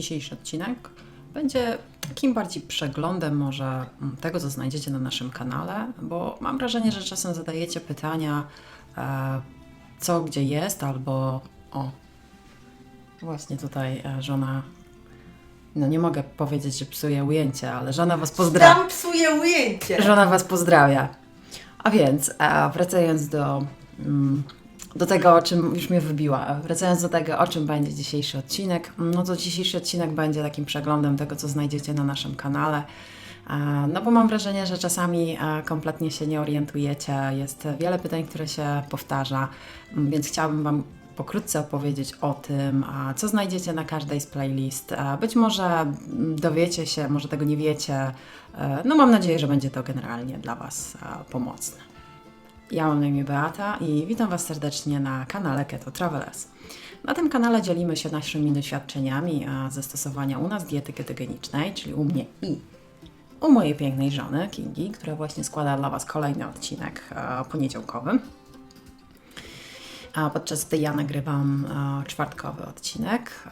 Dzisiejszy odcinek będzie takim bardziej przeglądem może mm, tego, co znajdziecie na naszym kanale, bo mam wrażenie, że czasem zadajecie pytania, e, co gdzie jest, albo o, właśnie tutaj e, żona, no nie mogę powiedzieć, że psuje ujęcie, ale żona Was pozdrawia. Tam psuje ujęcie. Żona Was pozdrawia. A więc, e, wracając do, mm, do tego, o czym już mnie wybiła, wracając do tego, o czym będzie dzisiejszy odcinek, no to dzisiejszy odcinek będzie takim przeglądem tego, co znajdziecie na naszym kanale. E, No bo mam wrażenie, że czasami e, kompletnie się nie orientujecie, jest wiele pytań, które się powtarza, więc chciałabym Wam pokrótce opowiedzieć o tym, co znajdziecie na każdej z playlist. A Być może dowiecie się, może tego nie wiecie. E, No mam nadzieję, że będzie to generalnie dla Was e, pomocne. Ja mam na imię Beata i witam Was serdecznie na kanale Keto Travelers. Na tym kanale dzielimy się naszymi doświadczeniami e, ze stosowania u nas diety ketogenicznej, czyli u mnie i u mojej pięknej żony Kingi, która właśnie składa dla Was kolejny odcinek e, poniedziałkowy. Podczas gdy ja nagrywam e, czwartkowy odcinek.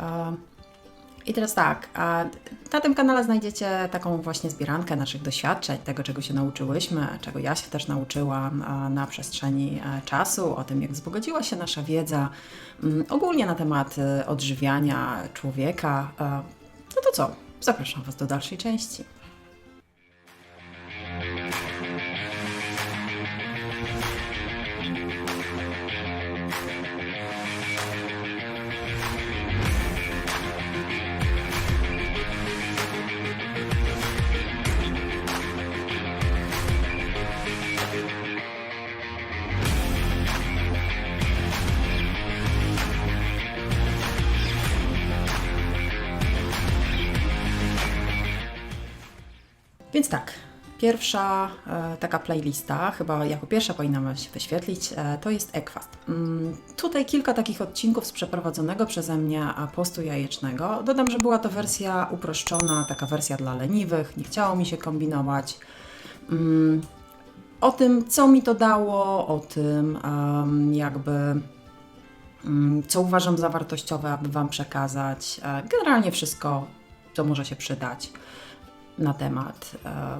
I teraz tak, na tym kanale znajdziecie taką właśnie zbierankę naszych doświadczeń, tego czego się nauczyłyśmy, czego ja się też nauczyłam na przestrzeni e, czasu, o tym jak wzbogaciła się nasza wiedza mm, ogólnie na temat e, odżywiania człowieka. No to co? Zapraszam Was do dalszej części. Więc tak, pierwsza e, taka playlista, chyba jako pierwsza powinna się wyświetlić, e, to jest Ekwast. Mm, tutaj kilka takich odcinków z przeprowadzonego przeze mnie postu jajecznego. Dodam, że była to wersja uproszczona, taka wersja dla leniwych, nie chciało mi się kombinować. Mm, o tym, co mi to dało, o tym, jakby mm, co uważam za wartościowe, aby Wam przekazać. E, Generalnie wszystko, co może się przydać na temat e,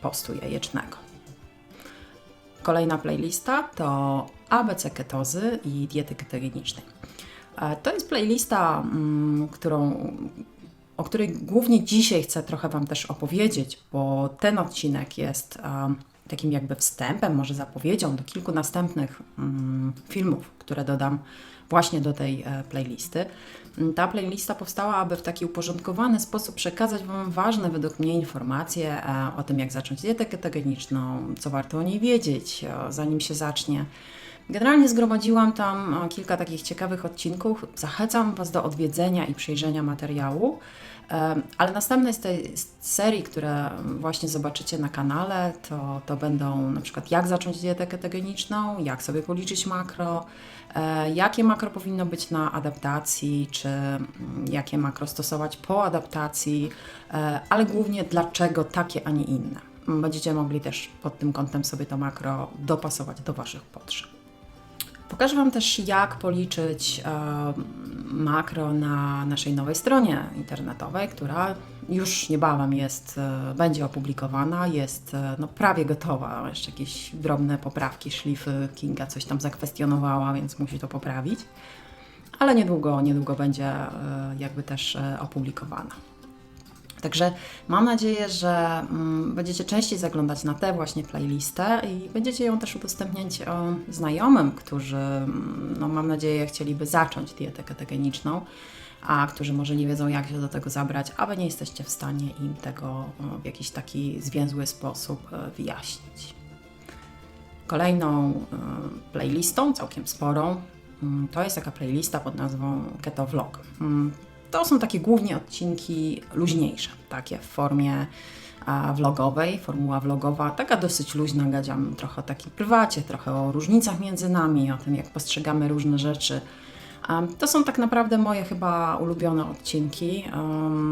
postu jajecznego. Kolejna playlista to ABC ketozy i diety ketogenicznej. E, To jest playlista, mm, którą, o której głównie dzisiaj chcę trochę Wam też opowiedzieć, bo ten odcinek jest e, takim jakby wstępem, może zapowiedzią do kilku następnych mm, filmów, które dodam właśnie do tej e, playlisty. Mm, Ta playlista powstała, aby w taki uporządkowany sposób przekazać Wam ważne według mnie informacje e, o tym, jak zacząć dietę ketogeniczną, co warto o niej wiedzieć, e, zanim się zacznie. Generalnie zgromadziłam tam kilka takich ciekawych odcinków. Zachęcam Was do odwiedzenia i przejrzenia materiału. Ale następne z tej serii, które właśnie zobaczycie na kanale, to, to będą na przykład jak zacząć dietę ketogeniczną, jak sobie policzyć makro, e, jakie makro powinno być na adaptacji, czy mm, jakie makro stosować po adaptacji, e, ale głównie dlaczego takie, a nie inne. Będziecie mogli też pod tym kątem sobie to makro dopasować do Waszych potrzeb. Pokażę Wam też, jak policzyć makro na naszej nowej stronie internetowej, która już niebawem jest, e, będzie opublikowana, jest e, no, prawie gotowa. Jeszcze jakieś drobne poprawki, szlify Kinga coś tam zakwestionowała, więc musi to poprawić. Ale niedługo, niedługo będzie e, jakby też opublikowana. Także mam nadzieję, że mm, będziecie częściej zaglądać na tę właśnie playlistę i będziecie ją też udostępniać o, znajomym, którzy, mm, no, mam nadzieję, chcieliby zacząć dietę ketogeniczną, a którzy może nie wiedzą, jak się do tego zabrać, a wy nie jesteście w stanie im tego o, w jakiś taki zwięzły sposób e, wyjaśnić. Kolejną e, playlistą, całkiem sporą, mm, to jest taka playlista pod nazwą Keto Vlog. To są takie głównie odcinki luźniejsze, takie w formie vlogowej, formuła vlogowa, taka dosyć luźna, gadziam trochę o takim prywacie, trochę o różnicach między nami, o tym jak postrzegamy różne rzeczy. To są tak naprawdę moje chyba ulubione odcinki.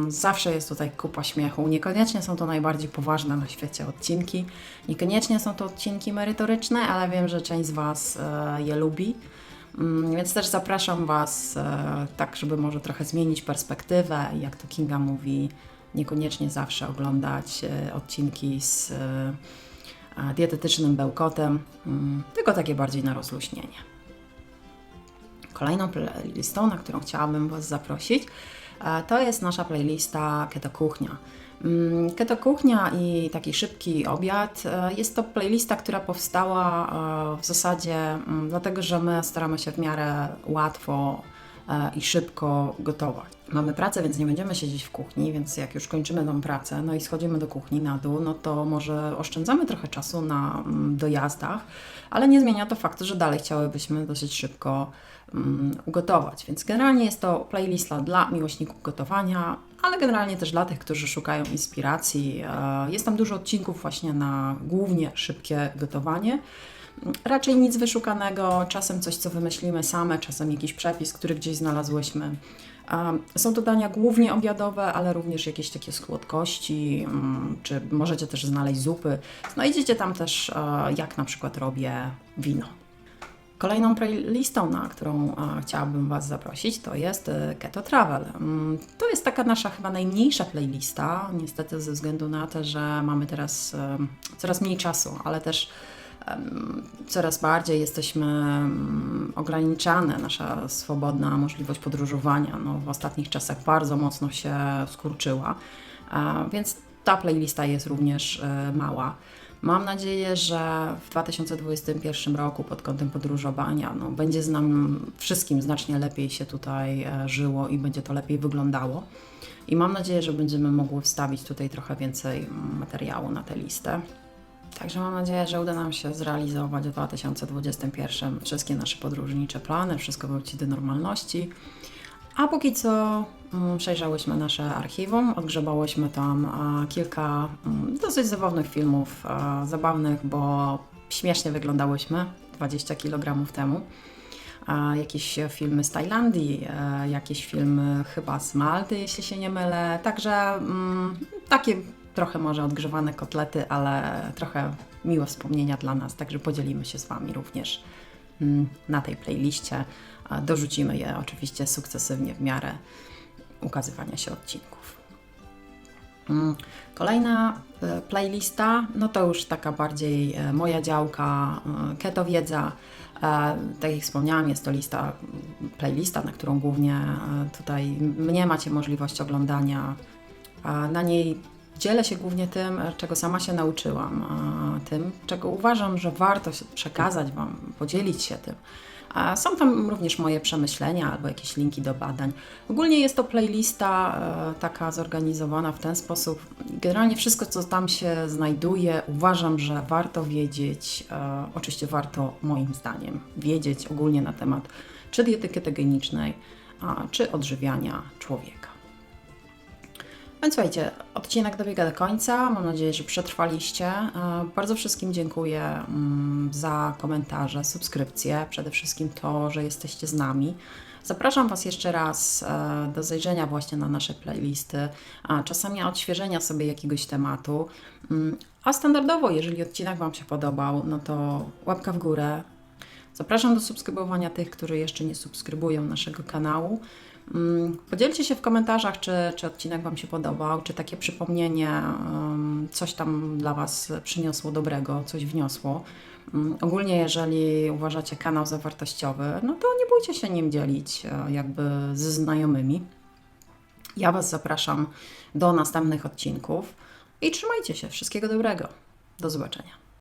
Zawsze jest tutaj kupa śmiechu. Niekoniecznie są to najbardziej poważne na świecie odcinki. Niekoniecznie są to odcinki merytoryczne, ale wiem, że część z Was e, je lubi. Mm, Więc też zapraszam Was, e, tak żeby może trochę zmienić perspektywę, i jak to Kinga mówi, niekoniecznie zawsze oglądać e, odcinki z e, dietetycznym bełkotem, mm, tylko takie bardziej na rozluźnienie. Kolejną playlistą, na którą chciałabym Was zaprosić, to jest nasza playlista Keto Kuchnia. Mm, Keto Kuchnia i taki szybki obiad e, jest to playlista, która powstała e, w zasadzie mm, dlatego, że my staramy się w miarę łatwo e, i szybko gotować. Mamy pracę, więc nie będziemy siedzieć w kuchni, więc jak już kończymy tą pracę, no i schodzimy do kuchni na dół, no to może oszczędzamy trochę czasu na mm, dojazdach, ale nie zmienia to faktu, że dalej chciałybyśmy dosyć szybko ugotować. Więc generalnie jest to playlista dla miłośników gotowania, ale generalnie też dla tych, którzy szukają inspiracji. E, Jest tam dużo odcinków właśnie na głównie szybkie gotowanie. Raczej nic wyszukanego, czasem coś, co wymyślimy same, czasem jakiś przepis, który gdzieś znalazłyśmy. Um, Są to dania głównie obiadowe, ale również jakieś takie słodkości, mm, czy możecie też znaleźć zupy. Znajdziecie tam też, e, jak na przykład robię wino. Kolejną playlistą, na którą e, chciałabym Was zaprosić, to jest e, Keto Travel. Mm, To jest taka nasza chyba najmniejsza playlista, niestety ze względu na to, że mamy teraz e, coraz mniej czasu, ale też coraz bardziej jesteśmy mm, ograniczane, nasza swobodna możliwość podróżowania no, w ostatnich czasach bardzo mocno się skurczyła, a, więc ta playlista jest również e, mała. Mam nadzieję, że w 2021 roku pod kątem podróżowania no, będzie z nam wszystkim znacznie lepiej się tutaj e, żyło i będzie to lepiej wyglądało. I mam nadzieję, że będziemy mogły wstawić tutaj trochę więcej materiału na tę listę. Także mam nadzieję, że uda nam się zrealizować w 2021 wszystkie nasze podróżnicze plany, wszystko wróci do normalności. A póki co mm, przejrzałyśmy nasze archiwum, odgrzebałyśmy tam a, kilka mm, dosyć zabawnych filmów, a, zabawnych, bo śmiesznie wyglądałyśmy 20 kg temu. A, jakieś filmy z Tajlandii, e, jakieś filmy chyba z Malty, jeśli się nie mylę. Także mm, takie trochę może odgrzewane kotlety, ale trochę miłe wspomnienia dla nas, także podzielimy się z Wami również na tej playliście. Dorzucimy je oczywiście sukcesywnie w miarę ukazywania się odcinków. Mm, Kolejna e, playlista, no to już taka bardziej e, moja działka, e, keto wiedza. Tak jak wspomniałam, jest to lista, playlista, na którą głównie tutaj mnie macie możliwość oglądania. Na niej dzielę się głównie tym, czego sama się nauczyłam, tym, czego uważam, że warto przekazać Wam, podzielić się tym. A są tam również moje przemyślenia albo jakieś linki do badań. Ogólnie jest to playlista e, taka zorganizowana w ten sposób. Generalnie wszystko, co tam się znajduje, uważam, że warto wiedzieć. E, oczywiście warto, moim zdaniem, wiedzieć ogólnie na temat czy diety ketogenicznej, a, czy odżywiania człowieka. Więc słuchajcie, odcinek dobiega do końca. Mam nadzieję, że przetrwaliście. E, Bardzo wszystkim dziękuję mm, za komentarze, subskrypcje, przede wszystkim to, że jesteście z nami. Zapraszam Was jeszcze raz e, do zajrzenia właśnie na nasze playlisty, czasami odświeżenia sobie jakiegoś tematu. Mm, A standardowo, jeżeli odcinek Wam się podobał, no to łapka w górę, Zapraszam do subskrybowania tych, którzy jeszcze nie subskrybują naszego kanału. Mm, Podzielcie się w komentarzach, czy, czy odcinek Wam się podobał, czy takie przypomnienie um, coś tam dla Was przyniosło dobrego, coś wniosło. Mm, Ogólnie, jeżeli uważacie kanał za wartościowy, no to nie bójcie się nim dzielić e, jakby ze znajomymi. Ja Was zapraszam do następnych odcinków i trzymajcie się. Wszystkiego dobrego. Do zobaczenia.